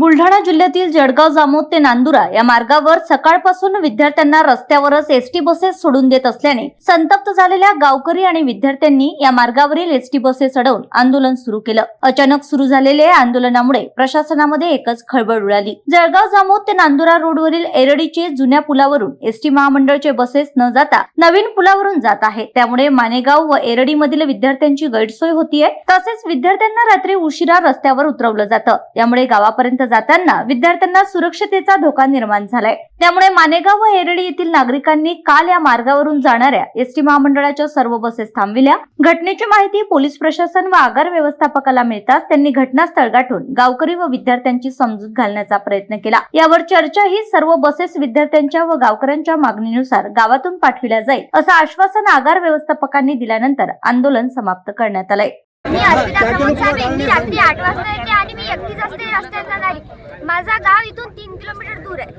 बुलढाणा जिल्ह्यातील जळगाव जामोद ते नांदुरा या मार्गावर सकाळपासून विद्यार्थ्यांना रस्त्यावरच एसटी बसेस सोडून देत असल्याने संतप्त झालेल्या गावकरी आणि विद्यार्थ्यांनी या मार्गावरील एसटी बसेस अडवून आंदोलन सुरू केलं. अचानक सुरू झालेल्या आंदोलनामुळे प्रशासनामध्ये एकच खळबळ उडाली. जळगाव जामोद ते नांदुरा रोडवरील एरडीचे जुन्या पुलावरून एसटी महामंडळचे बसेस न जाता नवीन पुलावरून जात आहे. त्यामुळे मानेगाव व एरडी मधील विद्यार्थ्यांची गैरसोय होतीये. तसेच विद्यार्थ्यांना रात्री उशिरा रस्त्यावर उतरवलं जातं. त्यामुळे गावापर्यंत जाताना विद्यार्थ्यांना सुरक्षतेचा धोका निर्माण झालाय. त्यामुळे मानेगाव व एरडी येथील नागरिकांनी काल या मार्गावरून जाणाऱ्या एसटी महामंडळाच्या सर्व बसेस थांबविल्या. घटनेची माहिती पोलीस प्रशासन व आगार व्यवस्थापकाला मिळताच त्यांनी घटनास्थळ गाठून गावकरी व विद्यार्थ्यांची समजूत घालण्याचा प्रयत्न केला. यावर चर्चा ही सर्व बसेस विद्यार्थ्यांच्या व गावकऱ्यांच्या मागणीनुसार गावातून पाठविल्या जाईल असं आश्वासन आगार व्यवस्थापकांनी दिल्यानंतर आंदोलन समाप्त करण्यात आलंय. मी अर्पिता प्रमोद साहेब रात्री आठ वाजता येते. आणि मी एकटीच असते रस्त्यात जाणारी माझा गाव इथून तीन किलोमीटर दूर आहे.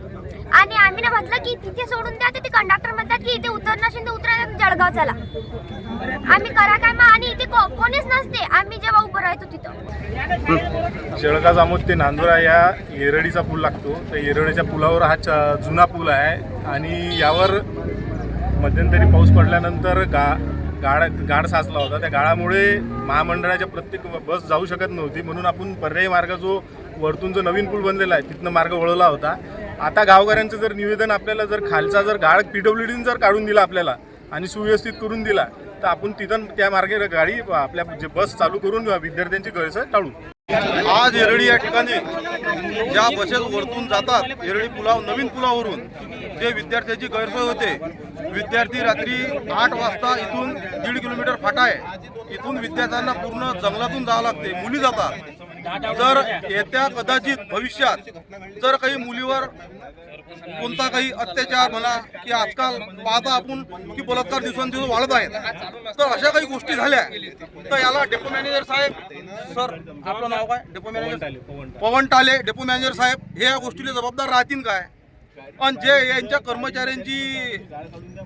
आणि आम्ही ना म्हटलं की तिथे सोडून द्या ते कंडक्टर म्हणतात की इथे उतर तर उतरा जळगाव चला. आम्ही करा काय मग आणि इथे को- कोणीच नसते. आम्ही जेव्हा उभं राहतो तिथं. जळगाव जामोद ते नांदुरा या येरडीचा पूल लागतो. त्या येरडीच्या पुलावर हा च- जुना पूल आहे. आणि यावर मध्यंतरी पाऊस पडल्यानंतर गा गाड गाड साचला होता. त्या गाळामुळे महामंडळाच्या प्रत्येक बस जाऊ शकत नव्हती. म्हणून आपण पर्यायी मार्ग जो वरतून जो नवीन पूल बनलेला आहे तिथनं मार्ग वळवला होता. आता गावकऱ्यांचं जर निवेदन आपल्याला जर खालचा जर गाळ पी डब्ल्यू डीनं जर काढून दिला आपल्याला आणि सुव्यवस्थित करून दिला तर आपण तिथं त्या मार्गे गाडी आपल्या जे बस चालू करून विद्यार्थ्यांची गैरसोय टाळू. आज येरळी या ठिकाणी ज्या बसेस वरतून जातात येरळी पुलाव नवीन पुलावरून जे विद्यार्थ्यांची गैरसोय होते विद्यार्थी रात्री आठ वाजता इथून दीड किलोमीटर फाटा आहे. इथून विद्यार्थ्यांना पूर्ण जंगलातून जावं लागते. मुली जातात. जर येत्या कदाचित भविष्यात जर काही मुलीवर कोणता काही अत्याचार म्हणा की आजकाल पाहता आपण की बलात्कार दिवसांदिवस वाढत आहेत. तर अशा काही गोष्टी झाल्या. तर याला डेपो मॅनेजर साहेब सर आपलं नाव काय? Depot manager? पवन टाले डेपो मॅनेजर साहेब हे या गोष्टीला जबाबदार राहतील काय? पण जे यांच्या कर्मचाऱ्यांची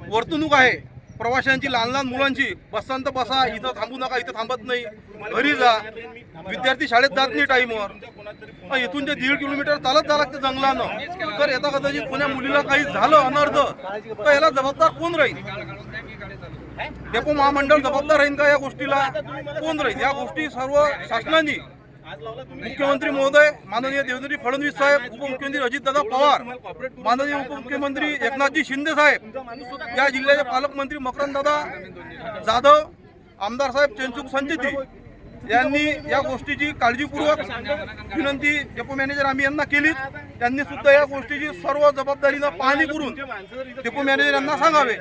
वर्तणूक आहे प्रवाशांची लहान लहान मुलांची बसांत बसा इथं थांबू नका इथं थांबत नाही. घरी जा. विद्यार्थी शाळेत जात नाही टाईमवर. इथून जे दीड किलोमीटर चालत जा लागते जंगलानं. तर येता कदाचित कोण्या मुलीला काही झालं अनर्थ तर याला जबाबदार कोण राहील? डेपो महामंडळ जबाबदार राहील का या गोष्टीला? कोण राहील? या गोष्टी सर्व शासनाने मुख्यमंत्री महोदय माननीय देवेंद्र फडणवीस साहेब उपमुख्यमंत्री अजितदादा पवार माननीय उपमुख्यमंत्री एकनाथजी शिंदे साहेब या जिल्ह्याचे पालकमंत्री मकरंददादा जाधव आमदार साहेब चेंचूक संचिती यांनी या गोष्टीची काळजीपूर्वक विनंती डेपो मॅनेजर आम्ही यांना केली त्यांनी सुद्धा या गोष्टीची सर्व जबाबदारीनं पाहणी करून डेपो मॅनेजर यांना सांगावे.